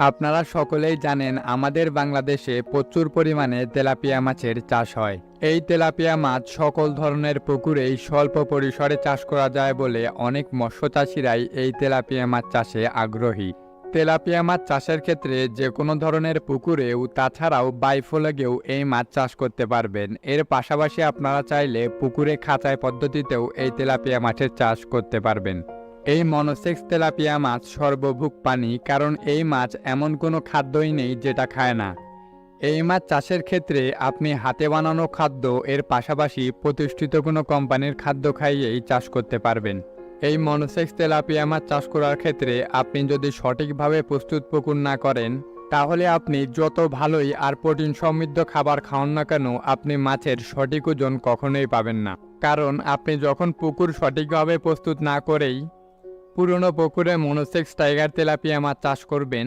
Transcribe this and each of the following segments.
আপনারা সকলেই জানেন আমাদের বাংলাদেশে প্রচুর পরিমাণে তেলাপিয়া মাছের চাষ হয়। এই তেলাপিয়া মাছ সকল ধরনের পুকুরেই স্বল্প পরিসরে চাষ করা যায় বলে অনেক মৎস্য চাষিরাই এই তেলাপিয়া মাছ চাষে আগ্রহী। তেলাপিয়া মাছ চাষের ক্ষেত্রে যে কোনো ধরনের পুকুরেও তাছাড়াও বাইফলগেও এই মাছ চাষ করতে পারবেন। এর পাশাপাশি আপনারা চাইলে পুকুরে খাঁচায় পদ্ধতিতেও এই তেলাপিয়া মাছের চাষ করতে পারবেন। এই মনোসেক্স তেলাপিয়া মাছ সর্বভুক পানি, কারণ এই মাছ এমন কোনো খাদ্যই নেই যেটা খায় না। এই মাছ চাষের ক্ষেত্রে আপনি হাতে বানানো খাদ্য, এর পাশাপাশি প্রতিষ্ঠিত কোনো কোম্পানির খাদ্য খাইয়েই চাষ করতে পারবেন। এই মনোসেক্স তেলাপিয়া মাছ চাষ করার ক্ষেত্রে আপনি যদি সঠিকভাবে প্রস্তুত পুকুর না করেন, তাহলে আপনি যত ভালোই আর প্রোটিন সমৃদ্ধ খাবার খাওয়ান না কেন, আপনি মাছের সঠিক ওজন কখনোই পাবেন না। কারণ আপনি যখন পুকুর সঠিকভাবে প্রস্তুত না করেই পুরনো পুকুরে মনোসেক্স টাইগার তেলাপিয়া মাছ চাষ করবেন,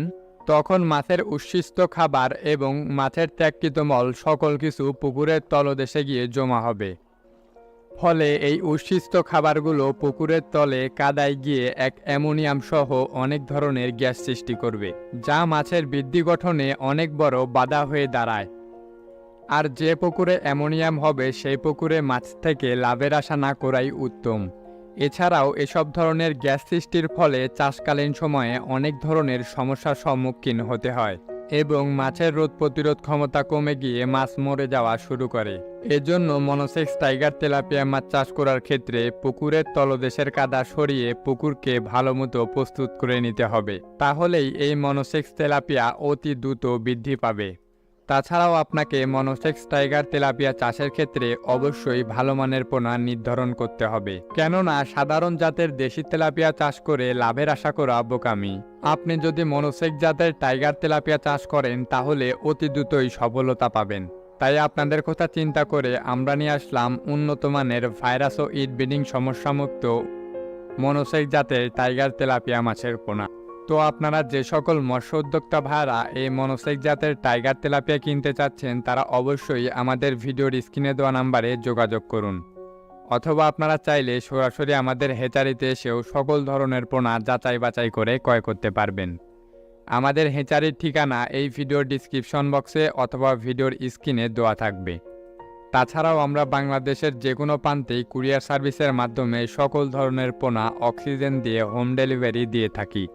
তখন মাছের উচ্ছিষ্ট খাবার এবং মাছের ত্যাগকৃত মল সকল কিছু পুকুরের তলদেশে গিয়ে জমা হবে। ফলে এই উচ্ছিষ্ট খাবারগুলো পুকুরের তলে কাদায় গিয়ে এক অ্যামোনিয়াম সহ অনেক ধরনের গ্যাস সৃষ্টি করবে, যা মাছের বৃদ্ধি গঠনে অনেক বড় বাধা হয়ে দাঁড়ায়। আর যে পুকুরে অ্যামোনিয়াম হবে, সেই পুকুরে মাছ থেকে লাভের আশা না করাই উত্তম। এছাড়াও এসব ধরনের গ্যাস সৃষ্টির ফলে চাষকালীন সময়ে অনেক ধরনের সমস্যার সম্মুখীন হতে হয় এবং মাছের রোদ প্রতিরোধ ক্ষমতা কমে গিয়ে মাছ মরে যাওয়া শুরু করে। এজন্য মনোসেক্স টাইগার তেলাপিয়া মাছ চাষ করার ক্ষেত্রে পুকুরের তলদেশের কাদা সরিয়ে পুকুরকে ভালো মতো প্রস্তুত করে নিতে হবে। তাহলেই এই মনোসেক্স তেলাপিয়া অতি দ্রুত বৃদ্ধি পাবে। তাছাড়াও আপনাকে মনোসেক্স টাইগার তেলাপিয়া চাষের ক্ষেত্রে অবশ্যই ভালো মানের পোনা নির্ধারণ করতে হবে। কেননা, সাধারণ জাতের দেশি তেলাপিয়া চাষ করে লাভের আশা করা বোকামি। আপনি যদি মনোসেক জাতের টাইগার তেলাপিয়া চাষ করেন, তাহলে অতি দ্রুতই সফলতা পাবেন। তাই আপনাদের কথা চিন্তা করে আমরা নিয়ে আসলাম উন্নত মানের ভাইরাস ও ইট ব্রিডিং সমস্যামুক্ত মনোসেক জাতের টাইগার তেলাপিয়া মাছের পোনা। তো আপনারা যে সকল মৎস্য উদ্যোক্তা ভাড়া এই মনোসেক জাতের টাইগার তেলাপিয়া কিনতে চাচ্ছেন, তারা অবশ্যই আমাদের ভিডিওর স্ক্রিনে দেওয়া নাম্বারে যোগাযোগ করুন। অথবা আপনারা চাইলে সরাসরি আমাদের হেচারিতে এসেও সকল ধরনের পোনা যাচাই বাছাই করে ক্রয় করতে পারবেন। আমাদের হেচারির ঠিকানা এই ভিডিওর ডিসক্রিপশন বক্সে অথবা ভিডিওর স্ক্রিনে দেওয়া থাকবে। তাছাড়াও আমরা বাংলাদেশের যে কোনো প্রান্তেই কুরিয়ার সার্ভিসের মাধ্যমে সকল ধরনের পোনা, অক্সিজেন দিয়ে হোম ডেলিভারি দিয়ে থাকি।